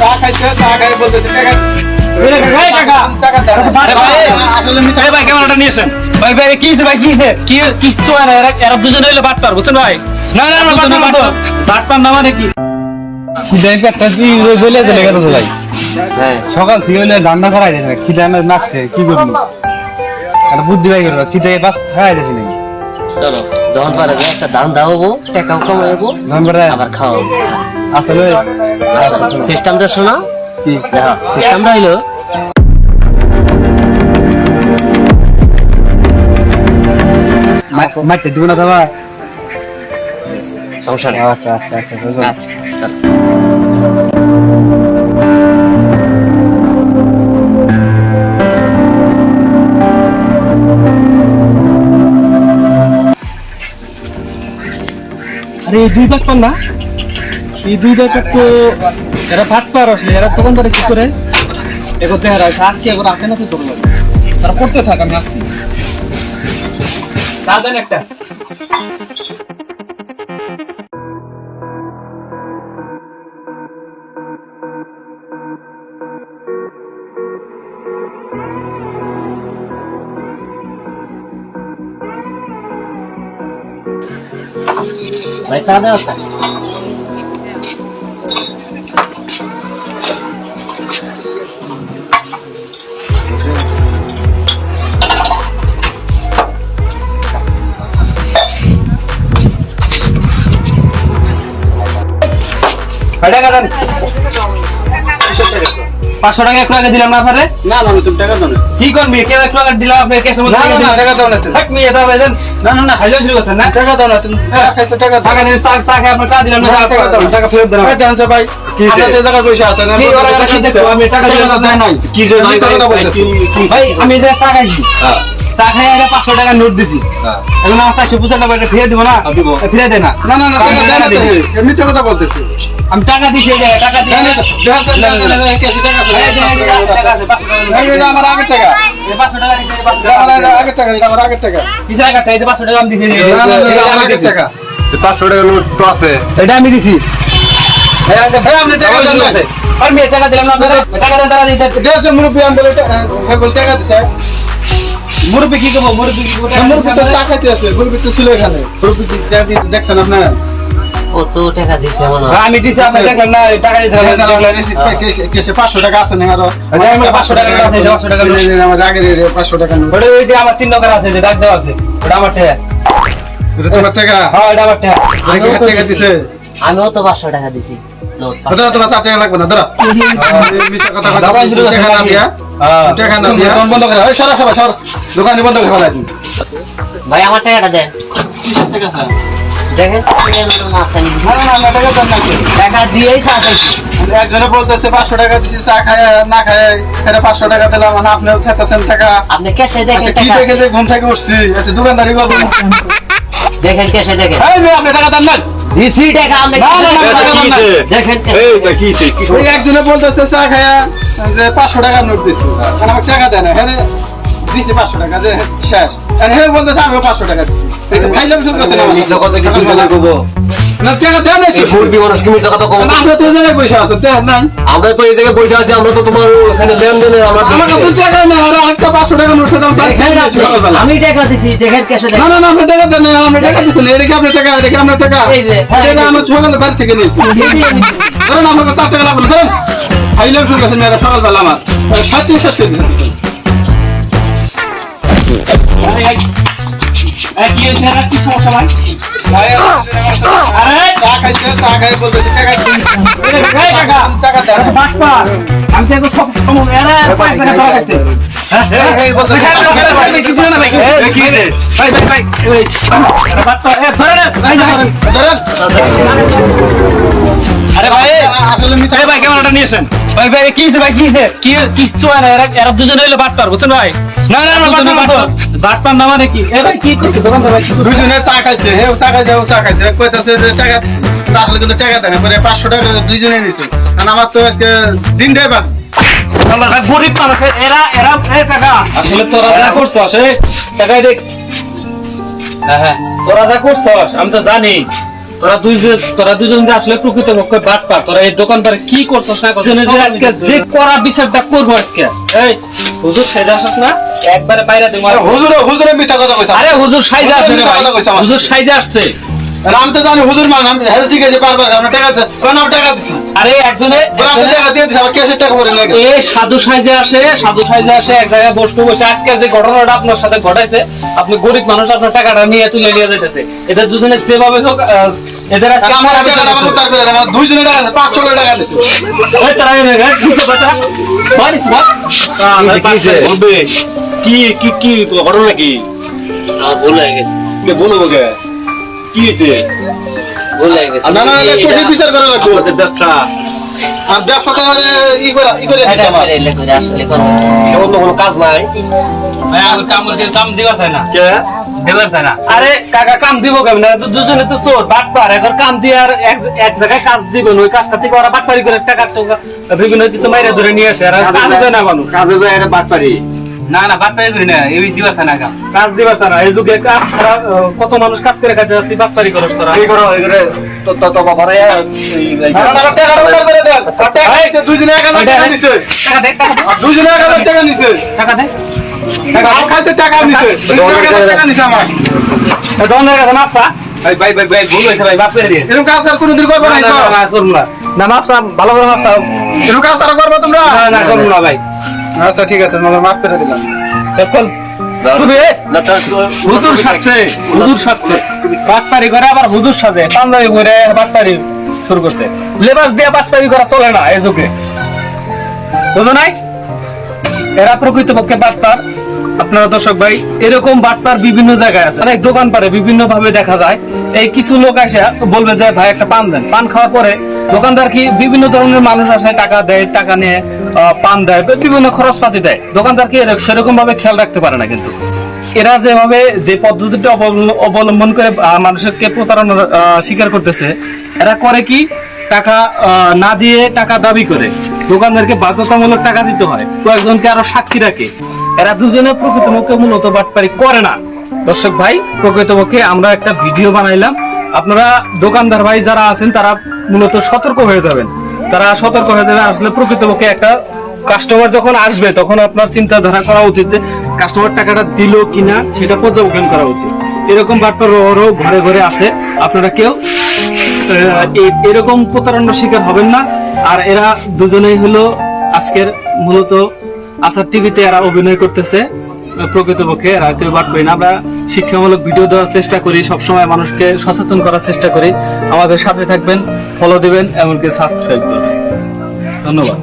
চা খাইছে চা খাই বলতেছে টাকা সকাল থেকে হইলে রান্না করাই দিয়েছে খিদে নাকছে কি করব? বুদ্ধি ভাই করব খিদে বাস খাওয়াই দিয়েছি নাকি? চলো দহন পারে যে একটা দাম দাওয়াবো টাকাও কামাবো আবার খাওয়াবো আসলে সিস্টেমটা শোনা। কি? দেখো সিস্টেমটা হইল মারতে দিব না দাবা সমস্যা নেই। আচ্ছা আচ্ছা আচ্ছা আচ্ছা চলো। আরে, এই দুই বাটপার না। এই দুই বাটপার তো এরা বাটপার আসলে, এরা তখন ধরে কি করে? এগো দেখা আজকে এগো রাখে না তো তোর লাগে। তারা পড়তে থাক, আমি আসছি। তার একটা। ভাই চা দেওয়া আছে? কয় টাকা দেন পাঁচশো টাকা একটু আগে দিলাম না পারে না না তুমি টাকা দাও না। কি করবি? কেউ একটু আগে দিলাম আপনি ক্যাশের মধ্যে না, টাকা না। টাকা দাও না তুমি। দাও ভাই দেন না না না। খাইলে শুরু করছেন না? টাকা দাও না তুমি চা টাকা টাকা দিন চা চা খেয়ে টাকা দিলাম না টাকা টাকা দাও টাকা ফেরত ভাই, দেন ভাই কি যে? টাকা পয়সা আছে না কি ওরা কি দেখো, আমি টাকা দিলাম না। নাই। কি যে নাই টাকা দাও ভাই, আমি যে চা খাই আগে পাঁচশো টাকা নোট দিছি। এখন আমার চারশো পঁচাশ টাকা এটা ফিরে দিব। না ফিরে দে না। না না না টাকা দেয় তো। দিবি। এমনি তো কথা বলতেছি। আমি টাকা দিছি টাকা তো, আছে। দিছি, এটা আমার আগের টাকা। পাঁচশো টাকা আমি দিছি। টাকা। নোট তো আছে। এটা আমি দিছি। দিলাম না টাকা দিতে। মুরব্বী আমি বলে হ্যাঁ, বলে টাকা দিছে। মুরব্বি কি করব? মুরব্বি কি করব? হ্যাঁ, মুরব্বী তো চা খাইতে আছে মুরব্বী তো ছিল এখানে। মুরব্বী কি টাকা দিয়েছে দেখছেন আপনি ও টাকা দিছে মনে আমি দিছি, আপনি দেখলাম না, টাকা দিতে হবে, দেখছেন আপনি, দেখলাম। রিসিপ্ট পে- কে- কে- কেসে 500 টাকা আছে না আরও? আমার 500 টাকা আছে, 500 টাকা আমার আগের 500 টাকা ওটা ওই যে আমার চিহ্ন করা আছে, যে দাগ দেওয়া আছে। ওটা আমার টাকা। তোমার টাকা। হ্যাঁ, আমার টাকা। টাকা দিছে। আমিও তো পাঁচশো টাকা দিছি। ধরো তোমার চার টাকা লাগবে না ধরো মিথ্যা কথা কথা হ্যাঁ। টাকা না দিয়া দোকান বন্ধ করে এই সরা সরা সর দোকান বন্ধ করে ফেলাই দিন। ভাই আমার টাকাটা দেন। কিসের টাকা স্যার? দেখেন আমি এমন মাছ আনি দিছি। না না না টাকা দেন নাকি টাকা দিয়েই চা খাইছি। একজনে বলতেছে পাঁচশো টাকা দিছি চা খায় না খায় এখানে পাঁচশো টাকা দিলাম মানে আপনিও চাইতেছেন টাকা। আপনি ক্যাশে দেখেন আচ্ছা কি দেখে যে ঘুম থেকে উঠছি? আচ্ছা দোকানদারি করব। দেখেন ক্যাশে দেখেন। আপনি টাকা দেন না দিছি টাকা আপনি না, না, না, cash এ টাকা দেন না। দেখেন এই ভাই কি হইছে? কি ওই একজনে বলতেছে চা খায়া। যে পাঁচশো টাকা নোট দিছি। আর আমাকে টাকা দেয় না। হ্যাঁ দিছি পাঁচশো টাকা যে শেষ। আর হ্যাঁ আমিও পাঁচশো টাকা দিছি। খাইলাম শুরু করছে না। কথা কি তুই বলে কব? না টাকা দেয় নাই এই মুরগি মানুষ কি মিছা কথা কব? আমরা তো এই জায়গায় বসে আছে দেয় নাই। আমরা তো এই জায়গায় বসে আছি আমরা তো তোমার এখানে লেনদেনে আমরা আমার কাছে টাকা নাই আর আরেকটা পাঁচশো টাকা নোট দাম খাই। আমি টাকা দিছি দেখেন ক্যাশে না না না আপনি টাকা দেন না আপনি টাকা দিচ্ছেন এদিকে আপনি টাকা এদিকে আপনার টাকা? এই যে, এটা আমার সকালে বাড়ি থেকে নিয়েছি। দিছি আমি দিছি। ধরেন আমাকে চার টাকা লাগবে না, ধরেন। খাইলাম শুরু করছেন মেয়েরা সকালবেলা আমার। টাকা শেষ করে দিচ্ছেন আরে, আরে, ভাই, আরে ভাই, ক্যামেরাটা নিয়েছেন। ভাই, ভাই, কি ভাই, কি? কি- কিচ্ছু হয় না, এরা- এরা দুজনে হইল বাটপার, বুঝছেন ভাই? না, না, না, বাটপার না বাটপার না মানে কি? এ ভাই, কি করছে? দোকানদার ভাই, দুজনে চা খাইছে হেও চা খাইছে হেও চা খাইছে কইতাছে যে টাকা দিছি কিন্তু টাকা দেয় না পরে পাঁচশো টাকা দুইজনে নিছে আর আমার তো আজকে দিন দেয় আল্লাহ, গরিব মানুষ, এরা এরা টাকা আসলে তোরা যা করছস এ টাকাই দেখ হ্যাঁ হ্যাঁ তোরা যা করছস আমি তো জানি তোরা দুইজন তোরা দুজন যে আসলে বাট পার তোরা এই দোকানদারে কি করছস না করছস যে আজকে যে করা বিচারটা করব আজকে। এই হুজুর সাইজা আসছ না? একবারে বাইরে। হুজুরে হুজুরে মিথ্যা কথা কইছে। আরে হুজুর সাইজা আসছে ভাই। হুজুর সাইজা আসছে। আমি তো জানি হুজুর মান আমি শিখেছি বারবার আমরা টাকা আছে। টাকা দিছি আরে একজনে টাকা দিয়ে দিছি আমার ক্যাশের টাকা ভরে নিয়ে গেছে এ সাধু সাইজে আসে সাধু সাইজে আসে এক জায়গায় বসবো বসে। আজকে যে ঘটনাটা আপনার সাথে ঘটাইছে আপনি গরিব মানুষ আপনার টাকাটা নিয়ে তুলে নিয়ে যাইতেছে। এটা দুজনে যেভাবে হোক এদের আজকে আমার টাকাটা আমার উদ্ধার করে দেন আমার দুইজনে টাকা আছে পাঁচশো করে টাকা দিছি ওই তারা এনে গেছে, দিছে বাচ্চা। বাড়িস বাপ। বলবে কি কি কি ঘটনা কি? আর ভুল হয়ে গেছে। কে বলব কে কি হয়েছে? ভুল হয়ে গেছে। না না না বিচার করা লাগবে। ব্যবসা। আর ব্যবসা তো আরে ই করে ই করে এটা আমার। অন্য কোনো কাজ নাই। কে? আরে কাকা কাম দিব কেমন? দুজনে তো চোর বাট পার এখন কাম দিয়ে আর এক এক জায়গায় কাজ দিবেন ওই কাজটা থেকে ওরা বাটপারি করে টাকা টাকা বিভিন্ন কিছু মাইরা ধরে নিয়ে আসে। আর কাজ দেয় না মানুষ কাজে দেয় এটা বাদ পারি না না বাটপারি করি না এই দিবা না কাম কাজ দিবা না এই যুগে কাজ ছাড়া কত মানুষ কাজ করে খাচ্ছে তুই করছ তোরা এই করো এই করে তো তো তো বাবা রে করে টাকা দুইজনে এক হাজার টাকা নিছে। টাকা দে টাকা দে, এক হাজার টাকা নিছে। টাকা দে আম খাইছে টাকা নিছে দুইজনে এক হাজার টাকা নিছে আমার এ দোকানের কাছে মাপসা ভাই ভাই ভাই ভাই ভুল হয়েছে ভাই বাপ করে দিয়ে। এরকম কাজ আর কোনোদিন করবে না না না না করব না। না মাপসা ভালো করে মাপসা এরকম কাজ তারা করবে তোমরা? না না করব না ভাই। আচ্ছা ঠিক আছে মামা মাফ করে দিলাম। এখন হুজুর হুজুর করে আবার হুজুর পাঞ্জাবি শুরু লেবাস করা চলে না এই যুগে। বুঝো নাই? এরা আপনারা দর্শক ভাই, এরকম বাটপার বিভিন্ন জায়গায় আছে। অনেক দোকান পারে বিভিন্ন ভাবে দেখা যায়। এই কিছু লোক আসে, বলবে যে, ভাই, একটা পান দেন। পান খাওয়ার পরে দোকানদার কি বিভিন্ন ধরনের মানুষ আসে, টাকা দেয়, টাকা নিয়ে পান দেয় বিভিন্ন খরচপাতি দেয়। দোকানদার কি সেরকম ভাবে খেয়াল রাখতে পারে না কিন্তু। এরা যেভাবে যে পদ্ধতিটা অবলম্বন করে মানুষকে প্রতারণার আহ, শিকার করতেছে এরা করে কি? টাকা না দিয়ে টাকা দাবি করে। দোকানদারকে বাধ্যতামূলক টাকা দিতে হয়। কয়েকজনকে আরও সাক্ষী রাখে। এরা দুজনে প্রকৃতপক্ষে মূলত বাটপারি করে না। দর্শক ভাই প্রকৃতপক্ষে আমরা একটা ভিডিও বানাইলাম। আপনারা দোকানদার ভাই যারা আছেন, তারা মূলত সতর্ক হয়ে যাবেন। তারা সতর্ক হয়ে যাবেন আসলে প্রকৃতপক্ষে একটা কাস্টমার যখন আসবে, তখন আপনার চিন্তাধারা করা উচিত যে কাস্টমার টাকাটা দিল কিনা, সেটা পর্যবেক্ষণ করা উচিত। এরকম বাটপার আরও ঘরে ঘরে আছে। আপনারা কেউ এরকম প্রতারণার শিকার হবেন না। আর এরা দুজনেই হলো আজকের মূলত আসার টিভিতে এরা অভিনয় করতেছে। প্রকৃতপক্ষে আর কেউ বাট করি না। আমরা শিক্ষামূলক ভিডিও দেওয়ার চেষ্টা করি, সবসময় মানুষকে সচেতন করার চেষ্টা করি। আমাদের সাথে থাকবেন ফলো দেবেন, এমনকি সাবস্ক্রাইব করবেন। ধন্যবাদ।